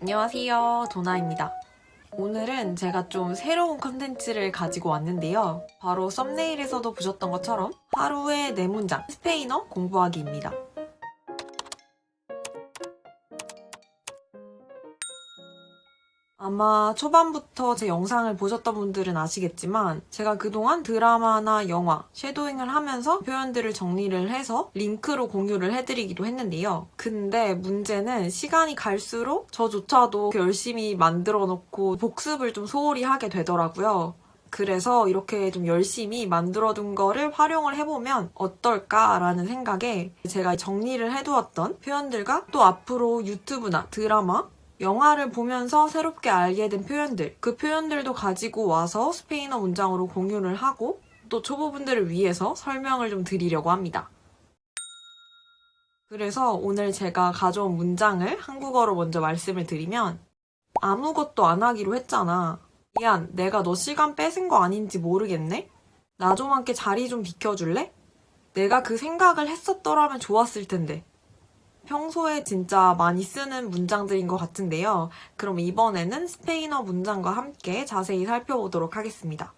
안녕하세요. 도나입니다. 오늘은 제가 좀 새로운 컨텐츠를 가지고 왔는데요. 바로 썸네일에서도 보셨던 것처럼 하루에 네 문장 스페인어 공부하기입니다. 아마 초반부터 제 영상을 보셨던 분들은 아시겠지만 제가 그동안 드라마나 영화, 쉐도잉을 하면서 표현들을 정리를 해서 링크로 공유를 해드리기도 했는데요. 근데 문제는 시간이 갈수록 저조차도 열심히 만들어 놓고 복습을 좀 소홀히 하게 되더라고요. 그래서 이렇게 좀 열심히 만들어둔 거를 활용을 해보면 어떨까라는 생각에 제가 정리를 해두었던 표현들과 또 앞으로 유튜브나 드라마, 영화를 보면서 새롭게 알게 된 표현들, 그 표현들도 가지고 와서 스페인어 문장으로 공유를 하고 또 초보분들을 위해서 설명을 좀 드리려고 합니다. 그래서 오늘 제가 가져온 문장을 한국어로 먼저 말씀을 드리면 아무것도 안 하기로 했잖아. 미안, 내가 너 시간 뺏은 거 아닌지 모르겠네? 나 좀 함께 자리 좀 비켜줄래? 내가 그 생각을 했었더라면 좋았을 텐데. 평소에 진짜 많이 쓰는 문장들인 것 같은데요. 그럼 이번에는 스페인어 문장과 함께 자세히 살펴보도록 하겠습니다.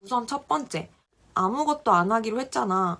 우선 첫 번째, 아무것도 안 하기로 했잖아.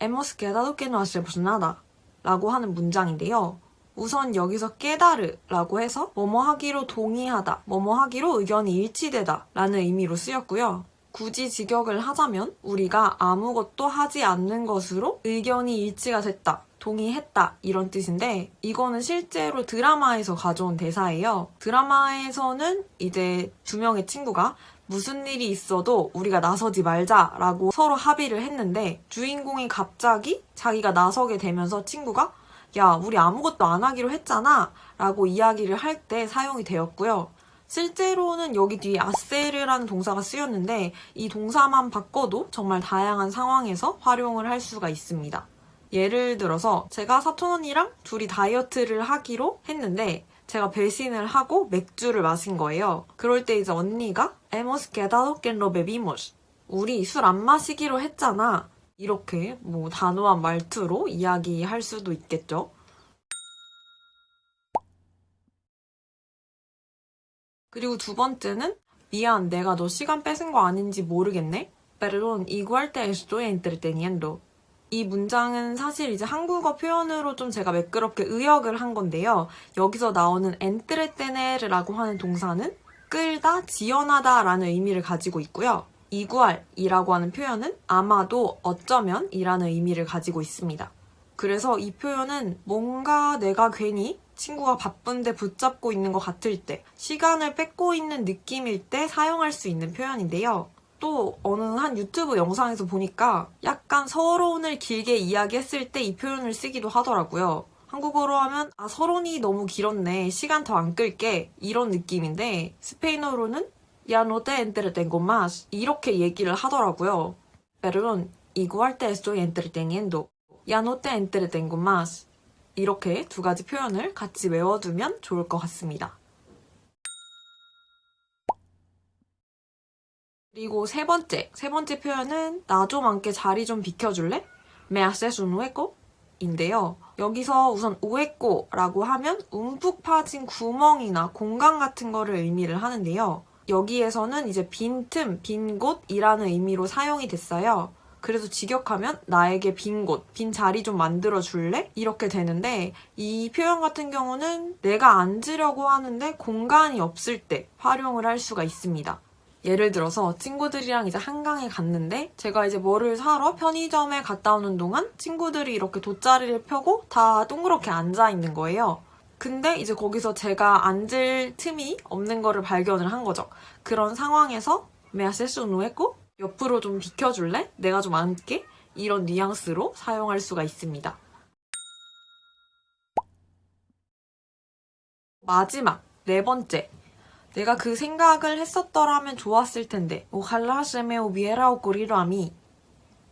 Hemos quedado que no hacemos nada. 라고 하는 문장인데요. 우선 여기서 깨달으라고 해서 뭐뭐 하기로 동의하다, 뭐뭐 하기로 의견이 일치되다 라는 의미로 쓰였고요. 굳이 직역을 하자면 우리가 아무것도 하지 않는 것으로 의견이 일치가 됐다. 동의했다 이런 뜻인데 이거는 실제로 드라마에서 가져온 대사예요. 드라마에서는 이제 두 명의 친구가 무슨 일이 있어도 우리가 나서지 말자라고 서로 합의를 했는데 주인공이 갑자기 자기가 나서게 되면서 친구가 야 우리 아무것도 안 하기로 했잖아 라고 이야기를 할 때 사용이 되었고요. 실제로는 여기 뒤에 아세르라는 동사가 쓰였는데 이 동사만 바꿔도 정말 다양한 상황에서 활용을 할 수가 있습니다. 예를 들어서 제가 사촌 언니랑 둘이 다이어트를 하기로 했는데 제가 배신을 하고 맥주를 마신 거예요. 그럴 때 이제 언니가 quedado que no bebimos. 우리 술 안 마시기로 했잖아. 이렇게 뭐 단호한 말투로 이야기할 수도 있겠죠. 그리고 두 번째는 미안 내가 너 시간 뺏은 거 아닌지 모르겠네. Perdón, igual te estoy entreteniendo. 이 문장은 사실 이제 한국어 표현으로 좀 제가 매끄럽게 의역을 한 건데요. 여기서 나오는 entretener라고 하는 동사는 끌다, 지연하다라는 의미를 가지고 있고요. 이구알이라고 하는 표현은 아마도 어쩌면 이라는 의미를 가지고 있습니다. 그래서 이 표현은 뭔가 내가 괜히 친구가 바쁜데 붙잡고 있는 것 같을 때, 시간을 뺏고 있는 느낌일 때 사용할 수 있는 표현인데요. 또 어느 한 유튜브 영상에서 보니까 약간 서론을 길게 이야기했을 때 이 표현을 쓰기도 하더라고요. 한국어로 하면 아 서론이 너무 길었네 시간 더 안 끌게 이런 느낌인데 스페인어로는 te entretengo más 이렇게 얘기를 하더라고요. Perdón, igual te estoy entreteniendo. 이렇게 두 가지 표현을 같이 외워두면 좋을 것 같습니다. 그리고 세 번째, 세 번째 표현은 나 좀 함께 자리 좀 비켜줄래? Un hueco? 인데요. 여기서 우선 우에꼬라고 하면 움푹 파진 구멍이나 공간 같은 거를 의미를 하는데요. 여기에서는 이제 빈틈, 빈 곳이라는 의미로 사용이 됐어요. 그래서 직역하면 나에게 빈 곳, 빈 자리 좀 만들어 줄래? 이렇게 되는데 이 표현 같은 경우는 내가 앉으려고 하는데 공간이 없을 때 활용을 할 수가 있습니다. 예를 들어서 친구들이랑 이제 한강에 갔는데 제가 이제 뭐를 사러 편의점에 갔다 오는 동안 친구들이 이렇게 돗자리를 펴고 다 동그랗게 앉아 있는 거예요. 근데 이제 거기서 제가 앉을 틈이 없는 거를 발견을 한 거죠. 그런 상황에서 un hueco? 옆으로 좀 비켜줄래? 내가 좀 앉게? 이런 뉘앙스로 사용할 수가 있습니다. 마지막, 네 번째. 내가 그 생각을 했었더라면 좋았을 텐데. Ojalá se me hubiera.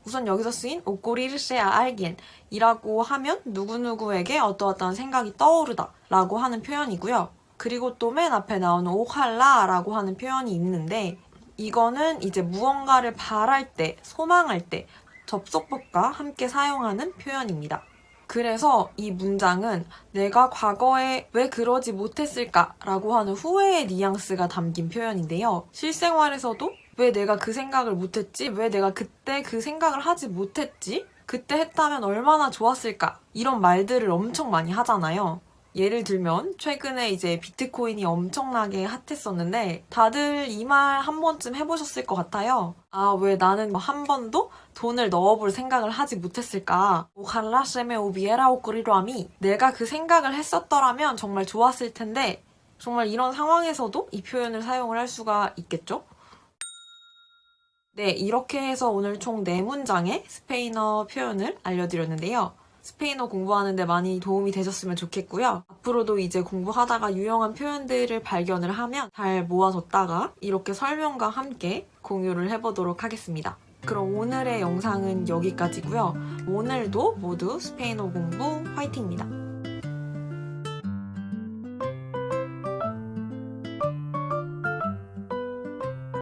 우선 여기서 쓰인 a alguien 이라고 하면 누구누구에게 어떠어떠한 생각이 떠오르다 라고 하는 표현이고요. 그리고 또 맨 앞에 나오는 오할라 라고 하는 표현이 있는데 이거는 이제 무언가를 바랄 때, 소망할 때 접속법과 함께 사용하는 표현입니다. 그래서 이 문장은 내가 과거에 왜 그러지 못했을까라고 하는 후회의 뉘앙스가 담긴 표현인데요. 실생활에서도 왜 내가 그 생각을 못했지? 왜 내가 그때 그 생각을 하지 못했지? 그때 했다면 얼마나 좋았을까? 이런 말들을 엄청 많이 하잖아요. 예를 들면 최근에 이제 비트코인이 엄청나게 핫했었는데 다들 이 말 한 번쯤 해보셨을 것 같아요. 아 왜 나는 한 번도 돈을 넣어볼 생각을 하지 못했을까? 오칼라 셈에 오비에라 오꾸리로아미 내가 그 생각을 했었더라면 정말 좋았을 텐데 정말 이런 상황에서도 이 표현을 사용을 할 수가 있겠죠? 네, 이렇게 해서 오늘 총 4문장의 스페인어 표현을 알려드렸는데요. 스페인어 공부하는데 많이 도움이 되셨으면 좋겠고요. 앞으로도 이제 공부하다가 유용한 표현들을 발견을 하면 잘 모아뒀다가 이렇게 설명과 함께 공유를 해보도록 하겠습니다. 그럼 오늘의 영상은 여기까지고요. 오늘도 모두 스페인어 공부 화이팅입니다.